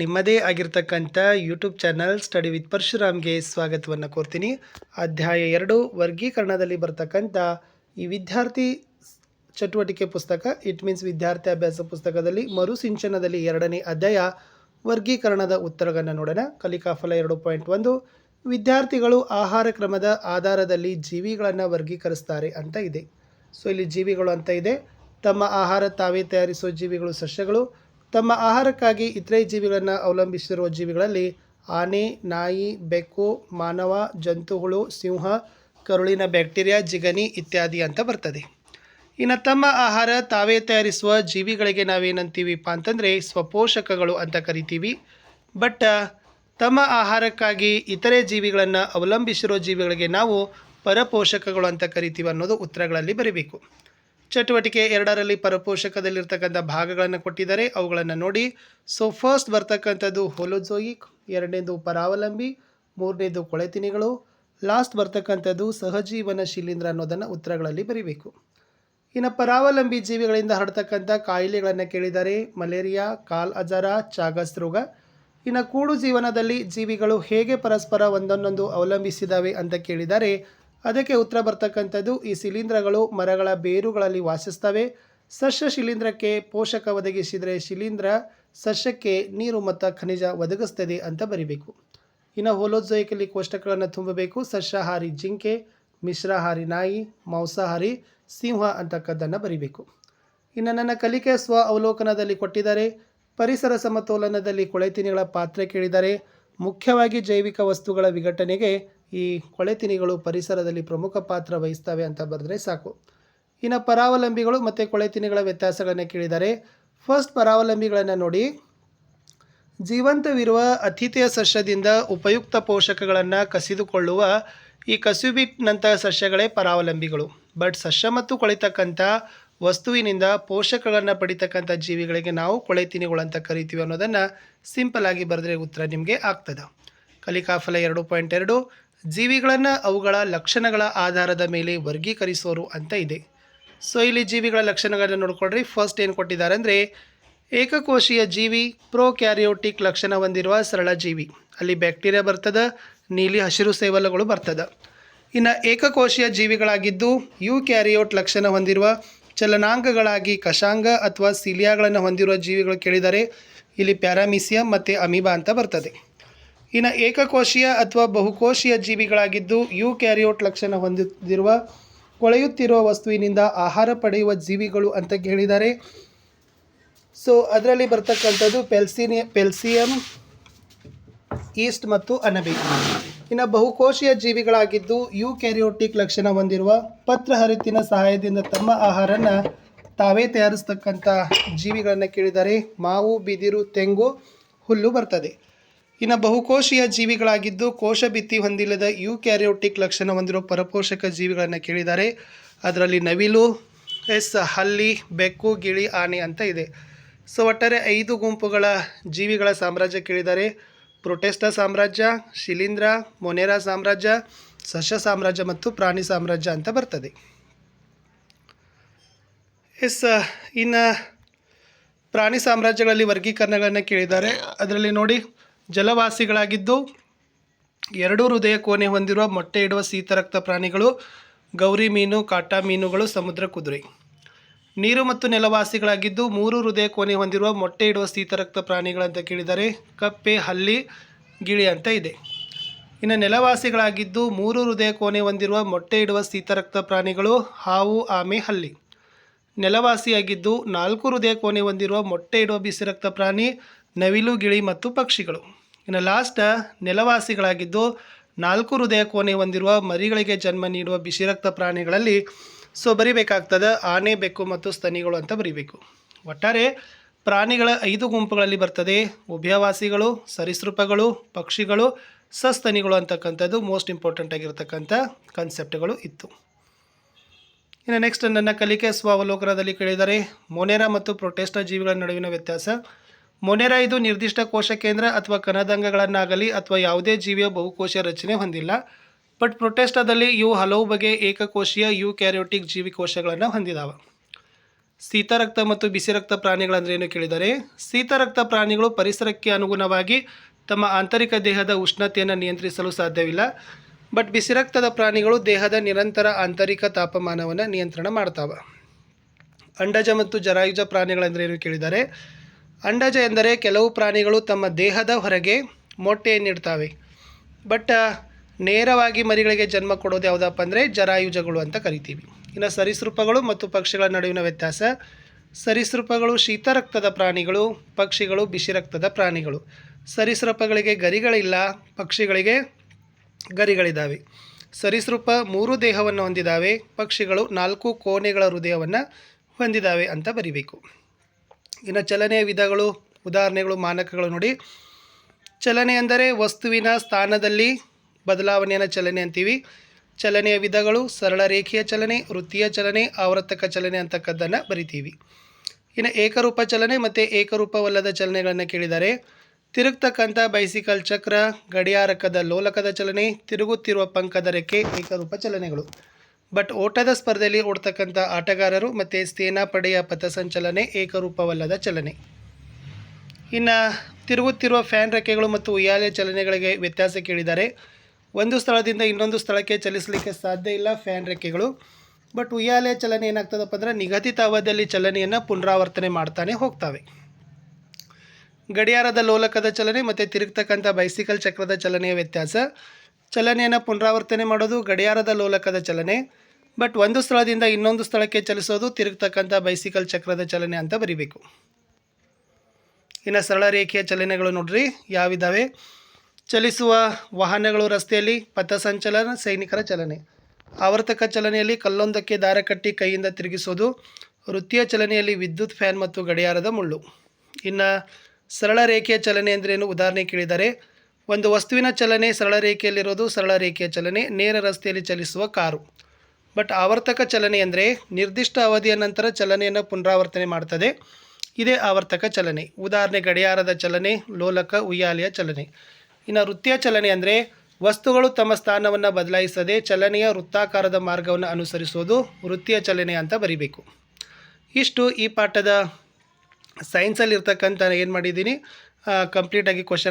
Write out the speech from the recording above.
ನಿಮ್ಮದೇ ಆಗಿರ್ತಕ್ಕಂಥ YouTube channel study with ಪರಶುರಾಮ್ಗೆ ಸ್ವಾಗತವನ್ನು ಕೋರ್ತೀನಿ. ಅಧ್ಯಾಯ ಎರಡು, ವರ್ಗೀಕರಣದಲ್ಲಿ ಬರ್ತಕ್ಕಂಥ ಈ ವಿದ್ಯಾರ್ಥಿ ಚಟುವಟಿಕೆ ಪುಸ್ತಕ ಇಟ್ ಮೀನ್ಸ್ ವಿದ್ಯಾರ್ಥಿ ಅಭ್ಯಾಸ ಪುಸ್ತಕದಲ್ಲಿ ಮರುಸಿಂಚನದಲ್ಲಿ ಎರಡನೇ ಅಧ್ಯಾಯ, ವರ್ಗೀಕರಣದ ಉತ್ತರಗಳನ್ನು ನೋಡೋಣ. ಕಲಿಕಾಫಲ ಎರಡು ಪಾಯಿಂಟ್ ಒಂದು, ವಿದ್ಯಾರ್ಥಿಗಳು ಆಹಾರ ಕ್ರಮದ ಆಧಾರದಲ್ಲಿ ಜೀವಿಗಳನ್ನು ವರ್ಗೀಕರಿಸ್ತಾರೆ ಅಂತ ಇದೆ. ಸೊ ಇಲ್ಲಿ ಜೀವಿಗಳು ಅಂತ ಇದೆ. ತಮ್ಮ ಆಹಾರ ತಾವೇ ತಯಾರಿಸುವ ಜೀವಿಗಳು ಸಸ್ಯಗಳು. ತಮ್ಮ ಆಹಾರಕ್ಕಾಗಿ ಇತರೆ ಜೀವಿಗಳನ್ನು ಅವಲಂಬಿಸಿರುವ ಜೀವಿಗಳಲ್ಲಿ ಆನೆ, ನಾಯಿ, ಬೆಕ್ಕು, ಮಾನವ, ಜಂತುಹುಳು, ಸಿಂಹ, ಕರುಳಿನ ಬ್ಯಾಕ್ಟೀರಿಯಾ ಜಿಗನಿ ಇತ್ಯಾದಿ ಅಂತ ಬರ್ತದೆ. ಇನ್ನು ತಮ್ಮ ಆಹಾರ ತಾವೇ ತಯಾರಿಸುವ ಜೀವಿಗಳಿಗೆ ನಾವೇನಂತೀವಿಪ್ಪ ಅಂತಂದರೆ ಸ್ವಪೋಷಕಗಳು ಅಂತ ಕರಿತೀವಿ. ಬಟ್ ತಮ್ಮ ಆಹಾರಕ್ಕಾಗಿ ಇತರೆ ಜೀವಿಗಳನ್ನು ಅವಲಂಬಿಸಿರೋ ಜೀವಿಗಳಿಗೆ ನಾವು ಪರಪೋಷಕಗಳು ಅಂತ ಕರಿತೀವಿ ಅನ್ನೋದು ಉತ್ತರಗಳಲ್ಲಿ ಬರೀಬೇಕು. ಚಟುವಟಿಕೆ ಎರಡರಲ್ಲಿ ಪರಪೋಷಕದಲ್ಲಿರ್ತಕ್ಕಂಥ ಭಾಗಗಳನ್ನು ಕೊಟ್ಟಿದ್ದಾರೆ. ಅವುಗಳನ್ನು ನೋಡಿ ಸೊ ಫಸ್ಟ್ ಬರ್ತಕ್ಕಂಥದ್ದು ಹೊಲೋಜೋಯಿಕ್ ಎರಡನೇದು ಪರಾವಲಂಬಿ ಮೂರನೇದು ಕೊಳೆತಿನಿಗಳು ಲಾಸ್ಟ್ ಬರ್ತಕ್ಕಂಥದ್ದು ಸಹಜೀವನ ಶಿಲೀಂಧ್ರ ಅನ್ನೋದನ್ನು ಉತ್ತರಗಳಲ್ಲಿ ಬರೀಬೇಕು. ಇನ್ನು ಪರಾವಲಂಬಿ ಜೀವಿಗಳಿಂದ ಹರಡ್ತಕ್ಕಂಥ ಕಾಯಿಲೆಗಳನ್ನು ಕೇಳಿದ್ದಾರೆ ಮಲೇರಿಯಾ, ಕಾಲ್ ಅಜಾರ ಚಾಗಸ್ ರೋಗ. ಇನ್ನು ಕೂಡು ಜೀವನದಲ್ಲಿ ಜೀವಿಗಳು ಹೇಗೆ ಪರಸ್ಪರ ಒಂದನ್ನೊಂದು ಅವಲಂಬಿಸಿದಾವೆ ಅಂತ ಕೇಳಿದ್ದಾರೆ ಅದಕ್ಕೆ ಉತ್ತರ ಬರ್ತಕ್ಕಂಥದ್ದು, ಈ ಶಿಲೀಂಧ್ರಗಳು ಮರಗಳ ಬೇರುಗಳಲ್ಲಿ ವಾಸಿಸ್ತವೆ. ಸಸ್ಯ ಶಿಲೀಂಧ್ರಕ್ಕೆ ಪೋಷಕ ಒದಗಿಸಿದರೆ ಶಿಲೀಂಧ್ರ ಸಸ್ಯಕ್ಕೆ ನೀರು ಮತ್ತು ಖನಿಜ ಒದಗಿಸ್ತದೆ ಅಂತ ಬರಿಬೇಕು. ಇನ್ನು ಹೋಲೋಜೋಯಿಕಲ್ಲಿ ಕೋಷ್ಟಕಗಳನ್ನು ತುಂಬಬೇಕು. ಸಸ್ಯಾಹಾರಿ ಜಿಂಕೆ, ಮಿಶ್ರಾಹಾರಿ ನಾಯಿ, ಮಾಂಸಾಹಾರಿ, ಸಿಂಹ ಅಂತಕ್ಕದ್ದನ್ನು ಬರಿಬೇಕು. ಇನ್ನು ನನ್ನ ಕಲಿಕೆ ಸ್ವ ಅವಲೋಕನದಲ್ಲಿ ಕೊಟ್ಟಿದ್ದಾರೆ. ಪರಿಸರ ಸಮತೋಲನದಲ್ಲಿ ಕೊಳೆತಿನಿಗಳ ಪಾತ್ರ ಕೇಳಿದರೆ ಮುಖ್ಯವಾಗಿ ಜೈವಿಕ ವಸ್ತುಗಳ ವಿಘಟನೆಗೆ ಈ ಕೊಳೆತಿನಿಗಳು ಪರಿಸರದಲ್ಲಿ ಪ್ರಮುಖ ಪಾತ್ರ ವಹಿಸ್ತವೆ ಅಂತ ಬರೆದ್ರೆ ಸಾಕು. ಇನ್ನು ಪರಾವಲಂಬಿಗಳು ಮತ್ತು ಕೊಳೆತಿನಿಗಳ ವ್ಯತ್ಯಾಸಗಳನ್ನು ಕೇಳಿದ್ದಾರೆ ಫಸ್ಟ್ ಪರಾವಲಂಬಿಗಳನ್ನು ನೋಡಿ. ಜೀವಂತವಿರುವ ಅತಿಥಿಯ ಸಸ್ಯದಿಂದ ಉಪಯುಕ್ತ ಪೋಷಕಗಳನ್ನು ಕಸಿದುಕೊಳ್ಳುವ ಈ ಕಸುಬಿಟ್ನಂತಹ ಸಸ್ಯಗಳೇ ಪರಾವಲಂಬಿಗಳು. ಬಟ್ ಸಸ್ಯ ಮತ್ತು ಕೊಳಿತಕ್ಕಂಥ ವಸ್ತುವಿನಿಂದ ಪೋಷಕಗಳನ್ನು ಪಡಿತಕ್ಕಂಥ ಜೀವಿಗಳಿಗೆ ನಾವು ಕೊಳೆತಿನಿಗಳು ಅಂತ ಕರಿತೀವಿ ಅನ್ನೋದನ್ನು ಸಿಂಪಲ್ ಆಗಿ ಬರೆದ್ರೆ ಉತ್ತರ ನಿಮಗೆ ಆಗ್ತದೆ. ಕಲಿಕಾಫಲ ಎರಡು ಪಾಯಿಂಟ್ ಎರಡು ಜೀವಿಗಳನ್ನು ಅವುಗಳ ಲಕ್ಷಣಗಳ ಆಧಾರದ ಮೇಲೆ ವರ್ಗೀಕರಿಸೋರು ಅಂತ ಇದೆ. ಸೊ ಇಲ್ಲಿ ಜೀವಿಗಳ ಲಕ್ಷಣಗಳನ್ನು ನೋಡ್ಕೊಳ್ರಿ. ಫಸ್ಟ್ ಏನು ಕೊಟ್ಟಿದ್ದಾರೆ ಅಂದರೆ, ಏಕಕೋಶೀಯ ಜೀವಿ ಪ್ರೋಕ್ಯಾರಿಯೋಟಿಕ್ ಲಕ್ಷಣ ಹೊಂದಿರುವ ಸರಳ ಜೀವಿ. ಅಲ್ಲಿ ಬ್ಯಾಕ್ಟೀರಿಯಾ ಬರ್ತದೆ, ನೀಲಿ ಹಸಿರು ಸೇವಲಗಳು ಬರ್ತದೆ. ಇನ್ನು ಏಕಕೋಶೀಯ ಜೀವಿಗಳಾಗಿದ್ದು ಯು ಕ್ಯಾರಿಯೋಟ್ ಲಕ್ಷಣ ಹೊಂದಿರುವ ಚಲನಾಂಗಗಳಾಗಿ ಕಷಾಂಗ ಅಥವಾ ಸಿಲಿಯಾಗಳನ್ನು ಹೊಂದಿರುವ ಜೀವಿಗಳು ಕೇಳಿದರೆ, ಇಲ್ಲಿ ಪ್ಯಾರಾಮಿಸಿಯಂ ಮತ್ತು ಅಮೀಬಾ ಅಂತ ಬರ್ತದೆ. ಇನ್ನು ಏಕಕೋಶೀಯ ಅಥವಾ ಬಹುಕೋಶೀಯ ಜೀವಿಗಳಾಗಿದ್ದು ಯು ಕ್ಯಾರಿಯೋಟ್ ಲಕ್ಷಣ ಹೊಂದಿರುವ, ಕೊಳೆಯುತ್ತಿರುವ ವಸ್ತುವಿನಿಂದ ಆಹಾರ ಪಡೆಯುವ ಜೀವಿಗಳು ಅಂತ ಹೇಳಿದ್ದಾರೆ ಸೊ ಅದರಲ್ಲಿ ಬರ್ತಕ್ಕಂಥದ್ದು ಪೆಲ್ಸಿನಿ, ಪೆಲ್ಸಿಯಂ, ಈಸ್ಟ್ ಮತ್ತು ಅನಬಿ ಇನ್ನು ಬಹುಕೋಶೀಯ ಜೀವಿಗಳಾಗಿದ್ದು ಯು ಕ್ಯಾರಿಯೋಟಿಕ್ ಲಕ್ಷಣ ಹೊಂದಿರುವ ಪತ್ರಹರಿತಿನ ಸಹಾಯದಿಂದ ತಮ್ಮ ಆಹಾರನ ತಾವೇ ತಯಾರಿಸ್ತಕ್ಕಂಥ ಜೀವಿಗಳನ್ನು ಕೇಳಿದರೆ ಮಾವು, ಬಿದಿರು, ತೆಂಗು, ಹುಲ್ಲು ಬರ್ತದೆ. ಇನ್ನು ಬಹುಕೋಶೀಯ ಜೀವಿಗಳಾಗಿದ್ದು ಕೋಶ ಭಿತ್ತಿ ಹೊಂದಿಲ್ಲದ ಯು ಕ್ಯಾರಿಯೋಟಿಕ್ ಲಕ್ಷಣ ಹೊಂದಿರುವ ಪರಪೋಷಕ ಜೀವಿಗಳನ್ನು ಕೇಳಿದ್ದಾರೆ. ಅದರಲ್ಲಿ ನವಿಲು, ಎಸ್, ಹಲ್ಲಿ, ಬೆಕ್ಕು, ಗಿಳಿ, ಆನೆ ಅಂತ ಇದೆ. ಸೊ, ಒಟ್ಟಾರೆ ಐದು ಗುಂಪುಗಳ ಜೀವಿಗಳ ಸಾಮ್ರಾಜ್ಯ ಕೇಳಿದ್ದಾರೆ. ಪ್ರೊಟೆಸ್ಟಾ ಸಾಮ್ರಾಜ್ಯ, ಶಿಲೀಂಧ್ರ, ಮೊನೆರಾ ಸಾಮ್ರಾಜ್ಯ ಸಸ್ಯ ಸಾಮ್ರಾಜ್ಯ ಮತ್ತು ಪ್ರಾಣಿ ಸಾಮ್ರಾಜ್ಯ ಅಂತ ಬರ್ತದೆ. ಎಸ್, ಇನ್ನು ಪ್ರಾಣಿ ಸಾಮ್ರಾಜ್ಯಗಳಲ್ಲಿ ವರ್ಗೀಕರಣಗಳನ್ನು ಕೇಳಿದ್ದಾರೆ. ಅದರಲ್ಲಿ ನೋಡಿ ಜಲವಾಸಿಗಳಾಗಿದ್ದು ಎರಡು ಹೃದಯ ಕೋಣೆ ಹೊಂದಿರುವ ಮೊಟ್ಟೆ ಇಡುವ ಶೀತರಕ್ತ ಪ್ರಾಣಿಗಳು, ಗೌರಿ ಮೀನು, ಕಾಟಾ ಮೀನುಗಳು, ಸಮುದ್ರ ಕುದುರೆ. ನೀರು ಮತ್ತು ನೆಲವಾಸಿಗಳಾಗಿದ್ದು ಮೂರು ಹೃದಯ ಕೋಣೆ ಹೊಂದಿರುವ ಮೊಟ್ಟೆ ಇಡುವ ಶೀತರಕ್ತ ಪ್ರಾಣಿಗಳಂತ ಕೇಳಿದರೆ ಕಪ್ಪೆ, ಹಲ್ಲಿ, ಗಿಳಿ ಅಂತ ಇದೆ. ಇನ್ನು ನೆಲವಾಸಿಗಳಾಗಿದ್ದು ಮೂರು ಹೃದಯ ಕೋಣೆ ಹೊಂದಿರುವ ಮೊಟ್ಟೆ ಇಡುವ ಶೀತರಕ್ತ ಪ್ರಾಣಿಗಳು ಹಾವು, ಆಮೆ, ಹಲ್ಲಿ. ನೆಲವಾಸಿಯಾಗಿದ್ದು ನಾಲ್ಕು ಹೃದಯ ಕೋಣೆ ಹೊಂದಿರುವ ಮೊಟ್ಟೆ ಇಡುವ ಬಿಸಿರಕ್ತ ಪ್ರಾಣಿ, ನವಿಲು, ಗಿಳಿ ಮತ್ತು ಪಕ್ಷಿಗಳು. ಇನ್ನು ಲಾಸ್ಟ್ ನೆಲವಾಸಿಗಳಾಗಿದ್ದು ನಾಲ್ಕು ಹೃದಯ ಕೋಣೆ ಹೊಂದಿರುವ ಮರಿಗಳಿಗೆ ಜನ್ಮ ನೀಡುವ ಬಿಸಿರಕ್ತ ಪ್ರಾಣಿಗಳಲ್ಲಿ ಸೊ ಬರಿಬೇಕಾಗ್ತದೆ, ಆನೆ, ಬೆಕ್ಕು ಮತ್ತು ಸ್ತನಿಗಳು ಅಂತ ಬರಿಬೇಕು. ಒಟ್ಟಾರೆ ಪ್ರಾಣಿಗಳ ಐದು ಗುಂಪುಗಳಲ್ಲಿ ಬರ್ತದೆ, ಉಭಯವಾಸಿಗಳು, ಸರೀಸೃಪಗಳು, ಪಕ್ಷಿಗಳು, ಸಸ್ತನಿಗಳು ಅಂತಕ್ಕಂಥದ್ದು ಮೋಸ್ಟ್ ಇಂಪಾರ್ಟೆಂಟ್ ಆಗಿರತಕ್ಕಂಥ ಕನ್ಸೆಪ್ಟ್ಗಳು ಇತ್ತು. ಇನ್ನು ನೆಕ್ಸ್ಟ್ ನನ್ನ ಕಲಿಕೆ ಸ್ವಾವಲೋಕನದಲ್ಲಿ ಕೇಳಿದರೆ ಮೊನೆರಾ ಮತ್ತು ಪ್ರೊಟೆಸ್ಟ ಜೀವಿಗಳ ನಡುವಿನ ವ್ಯತ್ಯಾಸ. ಮೊನೆರಾ ಇದು ನಿರ್ದಿಷ್ಟ ಕೋಶ ಕೇಂದ್ರ ಅಥವಾ ಕನದಂಗಗಳನ್ನಾಗಲಿ ಅಥವಾ ಯಾವುದೇ ಜೀವಿಯ ಬಹುಕೋಶ ರಚನೆ ಹೊಂದಿಲ್ಲ. ಬಟ್ ಪ್ರೊಟೆಸ್ಟಾದಲ್ಲಿ ಇವು ಹಲವು ಬಗೆಯ ಏಕಕೋಶೀಯ ಯು ಕ್ಯಾರಿಯೋಟಿಕ್ ಜೀವಿಕೋಶಗಳನ್ನು ಹೊಂದಿದಾವೆ. ಶೀತರಕ್ತ ಮತ್ತು ಬಿಸಿರಕ್ತ ಪ್ರಾಣಿಗಳಂದ್ರೆ ಏನು ಕೇಳಿದರೆ? ಶೀತರಕ್ತ ಪ್ರಾಣಿಗಳು ಪರಿಸರಕ್ಕೆ ಅನುಗುಣವಾಗಿ ತಮ್ಮ ಆಂತರಿಕ ದೇಹದ ಉಷ್ಣತೆಯನ್ನು ನಿಯಂತ್ರಿಸಲು ಸಾಧ್ಯವಿಲ್ಲ. ಬಟ್ ಬಿಸಿರಕ್ತದ ಪ್ರಾಣಿಗಳು ದೇಹದ ನಿರಂತರ ಆಂತರಿಕ ತಾಪಮಾನವನ್ನು ನಿಯಂತ್ರಣ ಮಾಡ್ತಾವೆ. ಅಂಡಜ ಮತ್ತು ಜರಾಯುಜ ಪ್ರಾಣಿಗಳೆಂದರೆ ಏನು ಕೇಳಿದ್ದಾರೆ ಅಂಡಜ ಎಂದರೆ ಕೆಲವು ಪ್ರಾಣಿಗಳು ತಮ್ಮ ದೇಹದ ಹೊರಗೆ ಮೊಟ್ಟೆಯನ್ನಿಡ್ತಾವೆ ಬಟ್ ನೇರವಾಗಿ ಮರಿಗಳಿಗೆ ಜನ್ಮ ಕೊಡೋದು ಯಾವುದಪ್ಪ ಅಂದರೆ ಜರಾಯುಜಗಳು ಅಂತ ಕರಿತೀವಿ. ಇನ್ನು ಸರೀಸೃಪಗಳು ಮತ್ತು ಪಕ್ಷಿಗಳ ನಡುವಿನ ವ್ಯತ್ಯಾಸ, ಸರೀಸೃಪಗಳು ಶೀತರಕ್ತದ ಪ್ರಾಣಿಗಳು, ಪಕ್ಷಿಗಳು ಬಿಸಿರಕ್ತದ ಪ್ರಾಣಿಗಳು. ಸರೀಸೃಪಗಳಿಗೆ ಗರಿಗಳಿಲ್ಲ, ಪಕ್ಷಿಗಳಿಗೆ ಗರಿಗಳಿದ್ದಾವೆ. ಸರೀಸೃಪ ಮೂರು ದೇಹವನ್ನು ಹೊಂದಿದ್ದಾವೆ. ಪಕ್ಷಿಗಳು ನಾಲ್ಕು ಕೋಣೆಗಳ ಹೃದಯವನ್ನು ಹೊಂದಿದ್ದಾವೆ ಅಂತ ಬರಿಬೇಕು. ಇನ್ನು ಚಲನೆಯ ವಿಧಗಳು, ಉದಾಹರಣೆಗಳು, ಮಾನಕಗಳು ನೋಡಿ. ಚಲನೆ ಅಂದರೆ ವಸ್ತುವಿನ ಸ್ಥಾನದಲ್ಲಿ ಬದಲಾವಣೆಯನ್ನು ಚಲನೆ ಅಂತೀವಿ. ಚಲನೆಯ ವಿಧಗಳು ಸರಳ ರೇಖೆಯ ಚಲನೆ, ವೃತ್ತಿಯ ಚಲನೆ, ಆವರ್ತಕ ಚಲನೆ ಅಂತಕ್ಕದ್ದನ್ನು ಬರಿತೀವಿ. ಇನ್ನು ಏಕರೂಪ ಚಲನೆ ಮತ್ತು ಏಕರೂಪವಲ್ಲದ ಚಲನೆಗಳನ್ನು ಕೇಳಿದ್ದಾರೆ ತಿರುಗ್ತಕ್ಕಂಥ ಬೈಸಿಕಲ್ ಚಕ್ರ, ಗಡಿಯಾರಕದ ಲೋಲಕದ ಚಲನೆ, ತಿರುಗುತ್ತಿರುವ ಪಂಕದ ರೆಕ್ಕೆ, ಏಕರೂಪ ಚಲನೆಗಳು. ಬಟ್ ಓಟದ ಸ್ಪರ್ಧೆಯಲ್ಲಿ ಓಡ್ತಕ್ಕಂಥ ಆಟಗಾರರು ಮತ್ತು ಸೇನಾಪಡೆಯ ಪಥಸಂಚಲನೆ ಏಕರೂಪವಲ್ಲದ ಚಲನೆ. ಇನ್ನು ತಿರುಗುತ್ತಿರುವ ಫ್ಯಾನ್ ರೆಕ್ಕೆಗಳು ಮತ್ತು ಉಯ್ಯಾಲೆ ಚಲನೆಗಳಿಗೆ ವ್ಯತ್ಯಾಸ ಕೇಳಿದ್ದಾರೆ ಒಂದು ಸ್ಥಳದಿಂದ ಇನ್ನೊಂದು ಸ್ಥಳಕ್ಕೆ ಚಲಿಸಲಿಕ್ಕೆ ಸಾಧ್ಯ ಇಲ್ಲ ಫ್ಯಾನ್ ರೆಕ್ಕೆಗಳು. ಬಟ್ ಉಯ್ಯಾಲೆ ಚಲನೆ ಏನಾಗ್ತದಪ್ಪ ಅಂದರೆ ನಿಗದಿತ ಅವಧಿಯಲ್ಲಿ ಚಲನೆಯನ್ನು ಪುನರಾವರ್ತನೆ ಮಾಡ್ತಾನೆ ಹೋಗ್ತವೆ. ಗಡಿಯಾರದ ಲೋಲಕದ ಚಲನೆ ಮತ್ತು ತಿರುಗ್ತಕ್ಕಂಥ ಬೈಸಿಕಲ್ ಚಕ್ರದ ಚಲನೆಯ ವ್ಯತ್ಯಾಸ. ಚಲನೆಯನ್ನು ಪುನರಾವರ್ತನೆ ಮಾಡೋದು ಗಡಿಯಾರದ ಲೋಲಕದ ಚಲನೆ. ಬಟ್ ಒಂದು ಸ್ಥಳದಿಂದ ಇನ್ನೊಂದು ಸ್ಥಳಕ್ಕೆ ಚಲಿಸೋದು ತಿರುಗ್ತಕ್ಕಂಥ ಬೈಸಿಕಲ್ ಚಕ್ರದ ಚಲನೆ ಅಂತ ಬರೀಬೇಕು. ಇನ್ನು ಸರಳ ರೇಖೆಯ ಚಲನೆಗಳು ನೋಡ್ರಿ ಯಾವಿದ್ದಾವೆ ಚಲಿಸುವ ವಾಹನಗಳು ರಸ್ತೆಯಲ್ಲಿ ಪಥಸಂಚಲನ ಸೈನಿಕರ ಚಲನೆ. ಆವರ್ತಕ ಚಲನೆಯಲ್ಲಿ ಕಲ್ಲೊಂದಕ್ಕೆ ದಾರ ಕಟ್ಟಿ ಕೈಯಿಂದ ತಿರುಗಿಸೋದು, ವೃತ್ತಿಯ ಚಲನೆಯಲ್ಲಿ ವಿದ್ಯುತ್ ಫ್ಯಾನ್ ಮತ್ತು ಗಡಿಯಾರದ ಮುಳ್ಳು. ಇನ್ನು ಸರಳ ರೇಖೆಯ ಚಲನೆ ಅಂದ್ರೇನು ಉದಾಹರಣೆ ಕೇಳಿದರೆ, ಒಂದು ವಸ್ತುವಿನ ಚಲನೆ ಸರಳ ರೇಖೆಯಲ್ಲಿರೋದು ಸರಳ ರೇಖೆಯ ಚಲನೆ, ನೇರ ರಸ್ತೆಯಲ್ಲಿ ಚಲಿಸುವ ಕಾರು. ಬಟ್ ಆವರ್ತಕ ಚಲನೆ ಅಂದರೆ ನಿರ್ದಿಷ್ಟ ಅವಧಿಯ ನಂತರ ಚಲನೆಯನ್ನು ಪುನರಾವರ್ತನೆ ಮಾಡ್ತದೆ. ಇದೇ ಆವರ್ತಕ ಚಲನೆ. ಉದಾಹರಣೆ, ಗಡಿಯಾರದ ಚಲನೆ, ಲೋಲಕ, ಉಯ್ಯಾಲೆಯ ಚಲನೆ. ಇನ್ನು ವೃತ್ತಿಯ ಚಲನೆ ಅಂದರೆ ವಸ್ತುಗಳು ತಮ್ಮ ಸ್ಥಾನವನ್ನು ಬದಲಾಯಿಸದೆ ಚಲನೆಯ ವೃತ್ತಾಕಾರದ ಮಾರ್ಗವನ್ನು ಅನುಸರಿಸೋದು ವೃತ್ತಿಯ ಚಲನೆ ಅಂತ ಬರೀಬೇಕು. ಇಷ್ಟು ಈ ಪಾಠದ ಸೈನ್ಸಲ್ಲಿ ಇರ್ತಕ್ಕಂಥ ಏನು ಮಾಡಿದ್ದೀನಿ ಕಂಪ್ಲೀಟಾಗಿ ಕ್ವಶನ್